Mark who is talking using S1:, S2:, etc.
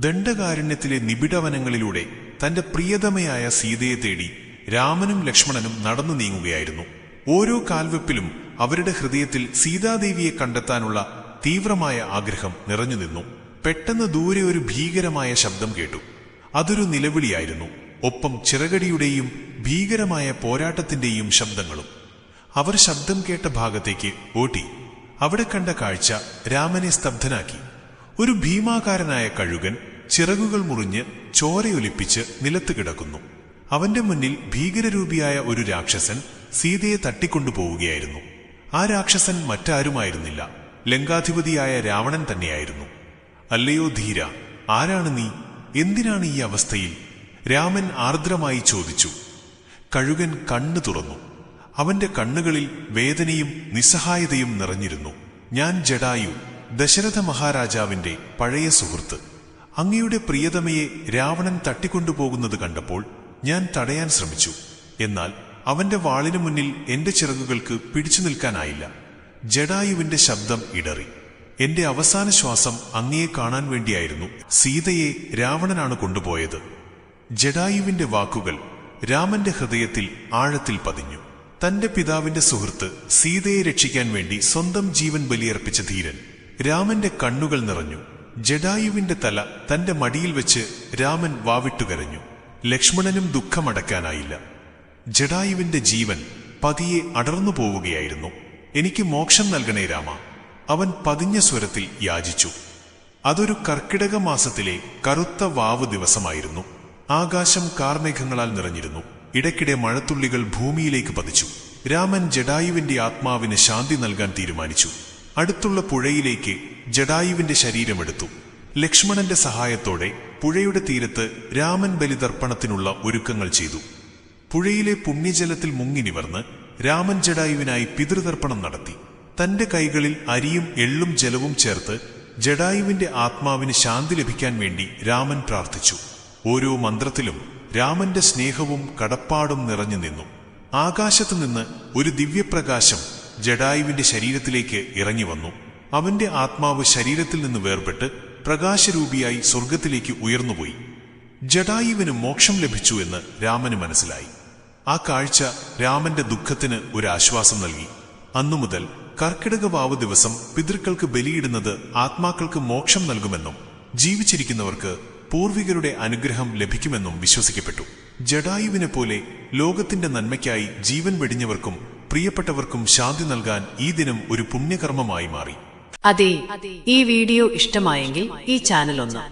S1: ദണ്ഡകാരണ്യത്തിലെ നിബിഡവനങ്ങളിലൂടെ തന്റെ പ്രിയതമയായ സീതയെ തേടി രാമനും ലക്ഷ്മണനും നടന്നു നീങ്ങുകയായിരുന്നു. ഓരോ കാൽവെപ്പിലും അവരുടെ ഹൃദയത്തിൽ സീതാദേവിയെ കണ്ടെത്താനുള്ള തീവ്രമായ ആഗ്രഹം നിറഞ്ഞു നിന്നു. പെട്ടെന്ന് ദൂരെ ഒരു ഭീകരമായ ശബ്ദം കേട്ടു. അതൊരു നിലവിളിയായിരുന്നു. ഒപ്പം ചിറകടിയുടെയും ഭീകരമായ പോരാട്ടത്തിന്റെയും ശബ്ദങ്ങളും. അവർ ശബ്ദം കേട്ട ഭാഗത്തേക്ക് ഓട്ടി അവിടെ കണ്ട കാഴ്ച രാമനെ സ്തബ്ധനാക്കി. ഒരു ഭീമാകാരനായ കഴുകൻ ചിറകുകൾ മുറിഞ്ഞ് ചോരയൊലിപ്പിച്ച് നിലത്ത് കിടക്കുന്നു. അവന്റെ മുന്നിൽ ഭീകരരൂപിയായ ഒരു രാക്ഷസൻ സീതയെ തട്ടിക്കൊണ്ടുപോവുകയായിരുന്നു. ആ രാക്ഷസൻ മറ്റാരുമായിരുന്നില്ല. ലങ്കാധിപതിയായ രാവണൻ തന്നെയായിരുന്നു. അല്ലയോ ധീര ആരാണ് നീ? എന്തിനാണ് ഈ അവസ്ഥയിൽ? രാമൻ ആർദ്രമായി ചോദിച്ചു. കഴുകൻ കണ്ണു തുറന്നു. അവന്റെ കണ്ണുകളിൽ വേദനയും നിസ്സഹായതയും നിറഞ്ഞിരുന്നു. ഞാൻ ജഡായു ദശരഥ മഹാരാജാവിന്റെ പഴയ സുഹൃത്ത്. അങ്ങയുടെ പ്രിയതമയെ രാവണൻ തട്ടിക്കൊണ്ടുപോകുന്നത് കണ്ടപ്പോൾ ഞാൻ തടയാൻ ശ്രമിച്ചു. എന്നാൽ അവന്റെ വാളിനു മുന്നിൽ എന്റെ ചിറകുകൾക്ക് പിടിച്ചു നിൽക്കാനായില്ല. ജഡായുവിന്റെ ശബ്ദം ഇടറി. എന്റെ അവസാന ശ്വാസം അങ്ങയെ കാണാൻ വേണ്ടിയായിരുന്നു സീതയെ രാവണനാണ് കൊണ്ടുപോയത്. ജഡായുവിന്റെ വാക്കുകൾ രാമന്റെ ഹൃദയത്തിൽ ആഴത്തിൽ പതിഞ്ഞു. തന്റെ പിതാവിന്റെ സുഹൃത്ത് സീതയെ രക്ഷിക്കാൻ വേണ്ടി സ്വന്തം ജീവൻ ബലിയർപ്പിച്ച ധീരൻ രാമന്റെ കണ്ണുകൾ നിറഞ്ഞു. ജഡായുവിന്റെ തല തന്റെ മടിയിൽ വെച്ച് രാമൻ വാവിട്ടുകരഞ്ഞു ലക്ഷ്മണനും ദുഃഖമടക്കാനായില്ല. ജഡായുവിന്റെ ജീവൻ പതിയെ അടർന്നു പോവുകയായിരുന്നു. എനിക്ക് മോക്ഷം നൽകണേ രാമ. അവൻ പതിഞ്ഞ സ്വരത്തിൽ യാചിച്ചു. അതൊരു കർക്കിടക മാസത്തിലെ കറുത്ത വാവ് ദിവസമായിരുന്നു. ആകാശം കാർമേഘങ്ങളാൽ നിറഞ്ഞിരുന്നു. ഇടയ്ക്കിടെ മഴത്തുള്ളികൾ ഭൂമിയിലേക്ക് പതിച്ചു. രാമൻ ജഡായുവിന്റെ ആത്മാവിന് ശാന്തി നൽകാൻ തീരുമാനിച്ചു. അടുത്തുള്ള പുഴയിലേക്ക് ജഡായുവിന്റെ ശരീരമെടുത്തു ലക്ഷ്മണന്റെ സഹായത്തോടെ പുഴയുടെ തീരത്ത് രാമൻ ബലിതർപ്പണത്തിനുള്ള ഒരുക്കങ്ങൾ ചെയ്തു. പുഴയിലെ പുണ്യജലത്തിൽ മുങ്ങി നിവർന്ന് രാമൻ ജഡായുവിനായി പിതൃതർപ്പണം നടത്തി. തന്റെ കൈകളിൽ അരിയും എള്ളും ജലവും ചേർത്ത് ജഡായുവിന്റെ ആത്മാവിന് ശാന്തി ലഭിക്കാൻ വേണ്ടി രാമൻ പ്രാർത്ഥിച്ചു. ഓരോ മന്ത്രത്തിലും രാമന്റെ സ്നേഹവും കടപ്പാടും നിറഞ്ഞു നിന്നു. ആകാശത്തു നിന്ന് ഒരു ദിവ്യപ്രകാശം ജഡായുവിന്റെ ശരീരത്തിലേക്ക് ഇറങ്ങി വന്നു. അവന്റെ ആത്മാവ് ശരീരത്തിൽ നിന്ന് വേർപെട്ട് പ്രകാശരൂപിയായി സ്വർഗത്തിലേക്ക് ഉയർന്നുപോയി. ജഡായുവിന് മോക്ഷം ലഭിച്ചു എന്ന് രാമന് മനസ്സിലായി. ആ കാഴ്ച രാമന്റെ ദുഃഖത്തിന് ഒരു ആശ്വാസം നൽകി. അന്നുമുതൽ കർക്കിടക വാവ് ദിവസം പിതൃക്കൾക്ക് ബലിയിടുന്നത് ആത്മാക്കൾക്ക് മോക്ഷം നൽകുമെന്നും ജീവിച്ചിരിക്കുന്നവർക്ക് പൂർവികരുടെ അനുഗ്രഹം ലഭിക്കുമെന്നും വിശ്വസിക്കപ്പെട്ടു. ജഡായുവിനെ പോലെ ലോകത്തിന്റെ നന്മയ്ക്കായി ജീവൻ വെടിഞ്ഞവർക്കും പ്രിയപ്പെട്ടവർക്കും ശാന്തി നൽകാൻ ഈ ദിനം ഒരു പുണ്യകർമ്മമായി മാറി.
S2: അതെ ഈ വീഡിയോ ഇഷ്ടമായെങ്കിൽ ഈ ചാനൽ ഒന്ന്